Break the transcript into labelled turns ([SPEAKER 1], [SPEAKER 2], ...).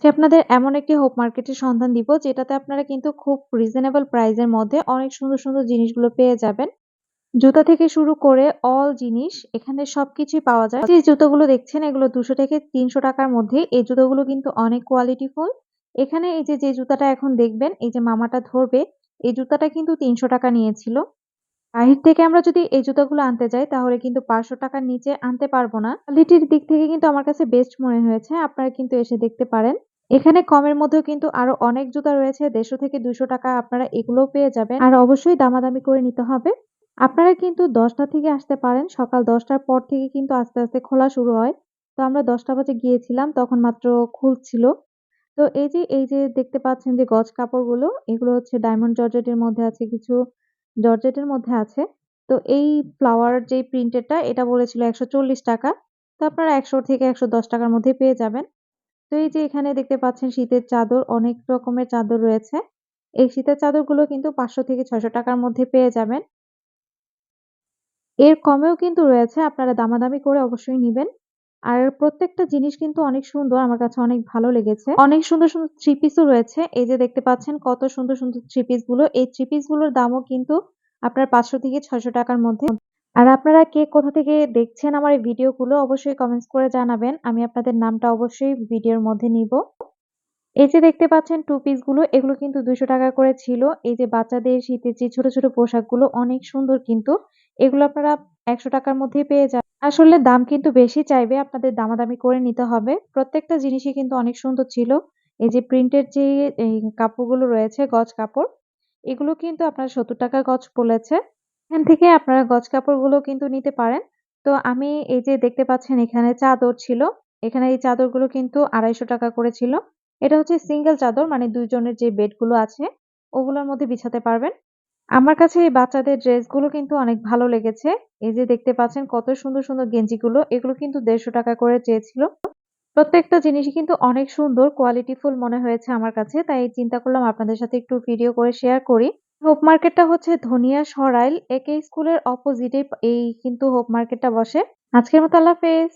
[SPEAKER 1] আজকে আপনাদের এমন একটি হোপ মার্কেটের সন্ধান দিব, যেটাতে আপনারা কিন্তু খুব রিজনেবল প্রাইসের মধ্যে অনেক সুন্দর সুন্দর জিনিসগুলো পেয়ে যাবেন। জুতা থেকে শুরু করে অল জিনিস, এখানে সবকিছুই পাওয়া যায়। যে জুতোগুলো দেখছেন, এগুলো দুশো থেকে তিনশো টাকার মধ্যে। এই জুতোগুলো কিন্তু অনেক কোয়ালিটিফুল এখানে এই যে যে জুতাটা এখন দেখবেন, এই যে মামাটা ধরবে, এই জুতাটা কিন্তু তিনশো টাকা নিয়েছিল। বাহির থেকে আমরা যদি এই জুতাগুলো আনতে যাই, তাহলে কিন্তু পাঁচশো টাকার নিচে আনতে পারব না। কোয়ালিটির দিক থেকে কিন্তু আমার কাছে বেস্ট মনে হয়েছে। আপনারা কিন্তু এসে দেখতে পারেন। এখানে কমের মধ্যেও কিন্তু আরও অনেক জুতা রয়েছে। দেড়শো থেকে দুশো টাকা আপনারা এগুলোও পেয়ে যাবেন। আর অবশ্যই দামাদামি করে নিতে হবে। আপনারা কিন্তু দশটা থেকে আসতে পারেন। সকাল দশটার পর থেকে কিন্তু আস্তে আস্তে খোলা শুরু হয়। তো আমরা দশটা বাজে গিয়েছিলাম, তখন মাত্র খুলছিল তো এই যে এই যে দেখতে পাচ্ছেন যে গজ কাপড়গুলো, এগুলো হচ্ছে ডায়মন্ড জর্জেটের মধ্যে আছে, কিছু জর্জেটের মধ্যে আছে। তো এই ফ্লাওয়ার যে প্রিন্টেডটা এটা বলেছিল একশো চল্লিশ টাকা। তো আপনারা একশো থেকে একশো দশ টাকার মধ্যে পেয়ে যাবেন। তো এই যে এখানে দেখতে পাচ্ছেন শীতের চাদর, অনেক রকমের চাদর রয়েছে। এই শীতের চাদরগুলো কিন্তু পাঁচশো থেকে ছয়শো টাকার মধ্যে পেয়ে যাবেন। এর কমেও কিন্তু রয়েছে, আপনারা দামাদামি করে অবশ্যই নিবেন। আর প্রত্যেকটা জিনিস কিন্তু অনেক সুন্দর, আমার কাছে অনেক ভালো লেগেছে। অনেক সুন্দর সুন্দর থ্রি পিসও রয়েছে। এই যে দেখতে পাচ্ছেন কত সুন্দর সুন্দর থ্রি পিসগুলো। এই থ্রি পিসগুলোর দামও কিন্তু আপনার পাঁচশো থেকে ছয়শো টাকার মধ্যে আর আপনারা কে কোথা থেকে দেখছেন আমার এই ভিডিওগুলো অবশ্যই কমেন্টস করে জানাবেন। আমি আপনাদের নামটা অবশ্যই ভিডিওর মধ্যে নিব। এই যে দেখতে পাচ্ছেন টু পিসগুলো, এগুলো কিন্তু দুশো টাকা করে ছিল। এই যে বাচ্চাদের শীতের যে ছোট ছোট পোশাকগুলো অনেক সুন্দর কিন্তু এগুলো আপনারা একশো টাকার মধ্যেই পেয়ে যাবেন। আসলে দাম কিন্তু বেশি চাইবে, আপনাদের দামাদামি করে নিতে হবে। প্রত্যেকটা জিনিসই কিন্তু অনেক সুন্দর ছিল। এই যে প্রিন্টের যে কাপড়গুলো রয়েছে, গজ কাপড়, এগুলো কিন্তু আপনার সত্তর টাকা গজ পড়েছে। এখান থেকে আপনারা গজ কাপড়গুলো কিন্তু নিতে পারেন। তো আমি এই যে দেখতে পাচ্ছেন এখানে চাদর ছিল। এখানে এই চাদরগুলো কিন্তু আড়াইশো টাকা করে ছিল। এটা হচ্ছে সিঙ্গেল চাদর মানে দুইজনের যে বেডগুলো আছে, ওগুলোর মধ্যে বিছাতে পারবেন। আমার কাছে এই বাচ্চাদের ড্রেসগুলো কিন্তু অনেক ভালো লেগেছে। এই যে দেখতে পাচ্ছেন কত সুন্দর সুন্দর গেঞ্জিগুলো, এগুলো কিন্তু দেড়শো টাকা করে চেয়েছিল। প্রত্যেকটা জিনিসই কিন্তু অনেক সুন্দর কোয়ালিটিফুল মনে হয়েছে আমার কাছে। তাই চিন্তা করলাম আপনাদের সাথে একটু ভিডিও করে শেয়ার করি। হোপ মার্কেটটা হচ্ছে ধনিয়া সরাইল, একে স্কুলের অপোজিটে এই কিন্তু হোপ মার্কেটটা বসে। আজকের মতো আল্লাহ হাফেজ।